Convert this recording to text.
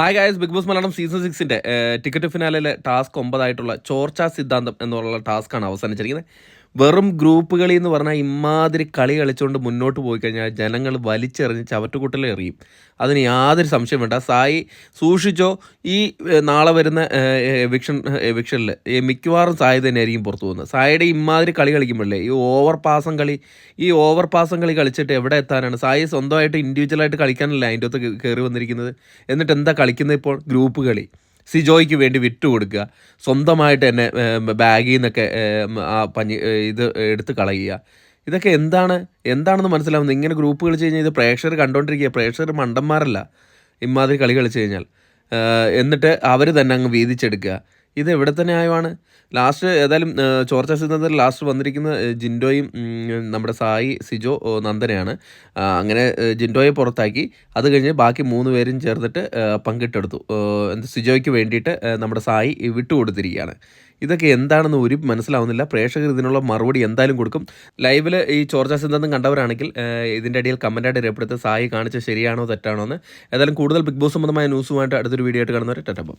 Hi guys Bigg Boss Malayalam season സിക്സിന്റെ ticket ഫിനാലിലെ task ഒമ്പതായിട്ടുള്ള ചോർച്ച സിദ്ധാന്തം എന്നുള്ള ടാസ്ക്കാണ് അവസാനിച്ചിരിക്കുന്നത്. വെറും ഗ്രൂപ്പ് എന്ന് പറഞ്ഞാൽ ഇമാതിരി കളി കളിച്ചുകൊണ്ട് മുന്നോട്ട് പോയി കഴിഞ്ഞാൽ ജനങ്ങൾ വലിച്ചെറിഞ്ഞ് ചവറ്റുകുട്ടലെ എറിയും. അതിന് യാതൊരു സംശയം വേണ്ട. സായി സൂക്ഷിച്ചോ. ഈ നാളെ വരുന്ന എവിക്ഷൻ എവിക്ഷനിൽ മിക്കവാറും സായി തന്നെയായിരിക്കും പുറത്തു പോകുന്നത്. സായിയുടെ ഇമാതിരി കളി കളിക്കുമ്പോഴല്ലേ ഈ ഓവർ പാസം കളി ഈ ഓവർ പാസം കളി കളിച്ചിട്ട് എവിടെ എത്താനാണ്? സായി സ്വന്തമായിട്ട് ഇൻഡിവിജ്വലായിട്ട് കളിക്കാനല്ല അതിന്റെ അകത്ത് കയറി വന്നിരിക്കുന്നത്? എന്നിട്ട് എന്താ കളിക്കുന്നത് ഇപ്പോൾ? ഗ്രൂപ്പ് കളി. സിജോയ്ക്ക് വേണ്ടി വിട്ടു കൊടുക്കുക സ്വന്തമായിട്ട് എന്നെ ബാഗിൽ നിന്നൊക്കെ ആ പഞ്ഞി ഇത് എടുത്ത് കളയുക. ഇതൊക്കെ എന്താണ്? എന്താണെന്ന് മനസ്സിലാവുന്നത്? ഇങ്ങനെ ഗ്രൂപ്പ് കളിച്ച് കഴിഞ്ഞാൽ ഇത് പ്രേക്ഷകർ കണ്ടുകൊണ്ടിരിക്കുക പ്രേക്ഷകർ മണ്ടന്മാരല്ല. ഇമാതിരി കളി കളിച്ച് കഴിഞ്ഞാൽ. എന്നിട്ട് അവർ തന്നെ അങ്ങ് വീതിച്ചെടുക്കുക. ഇത് എവിടെ തന്നെ ആയുമാണ് ലാസ്റ്റ് ഏതായാലും ചോർച്ച സിദ്ധാന്തത്തിൽ ലാസ്റ്റ് വന്നിരിക്കുന്ന ജിൻഡോയും നമ്മുടെ സായി സിജോ നന്ദനയാണ്. അങ്ങനെ ജിൻഡോയെ പുറത്താക്കി. അത് കഴിഞ്ഞ് ബാക്കി മൂന്ന് പേരും ചേർന്നിട്ട് പങ്കിട്ടെടുത്തു. എന്താ സിജോയ്ക്ക് വേണ്ടിയിട്ട് നമ്മുടെ സായി വിട്ടുകൊടുത്തിരിക്കുകയാണ്. ഇതൊക്കെ എന്താണെന്ന് ഒരു മനസ്സിലാവുന്നില്ല. പ്രേക്ഷകർ ഇതിനുള്ള മറുപടി എന്തായാലും കൊടുക്കും. ലൈവിൽ ഈ ചോർച്ച സിദ്ധാന്തം കണ്ടവരാണെങ്കിൽ ഇതിന്റെ ഇടയിൽ കമന്റായിട്ട് രേഖപ്പെടുത്ത് സായി കാണിച്ച ശരിയാണോ തെറ്റാണോ എന്ന്. ഏതായാലും കൂടുതൽ ബിഗ് ബോസ് സംബന്ധമായ ന്യൂസുമായിട്ട് അടുത്തൊരു വീഡിയോ ആയിട്ട് കാണുന്നവരെ ടെറ്റപ്പം